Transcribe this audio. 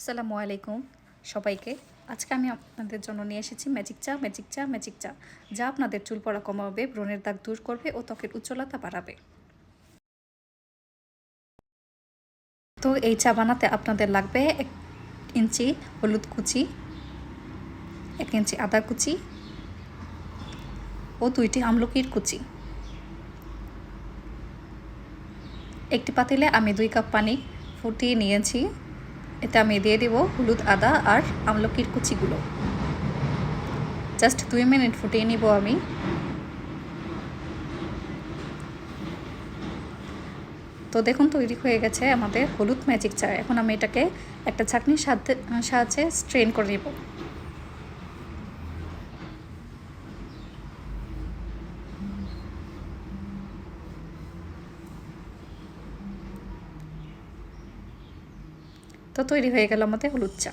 আসসালামু আলাইকুম সবাইকে। আজকে আমি আপনাদের জন্য নিয়ে এসেছি ম্যাজিক চা ম্যাজিক চা ম্যাজিক চা, যা আপনাদের চুল পড়া কমাবে, ব্রণের দাগ দূর করবে ও ত্বকের উজ্জ্বলতা বাড়াবে। তো এই চা বানাতে আপনাদের লাগবে এক ইঞ্চি হলুদ কুচি, এক ইঞ্চি আদা কুচি ও দুইটি আমলকির কুচি। একটি পাতিলে আমি দুই কাপ পানি ফুটিয়ে নিয়েছি। এতে আমি দিয়ে দেব হলুদ, আদা আর আমলকির কুচিগুলো। জাস্ট দুই মিনিট ফুটিয়ে নিব আমি। তো দেখুন, তৈরি হয়ে গেছে আমাদের হলুদ ম্যাজিক চা এখন আমি এটাকে একটা ছাঁকনির সাথে সাহায্যে স্ট্রেন করে নেব। তো তৈরি হয়ে গেল আমাদের হলুদ চা।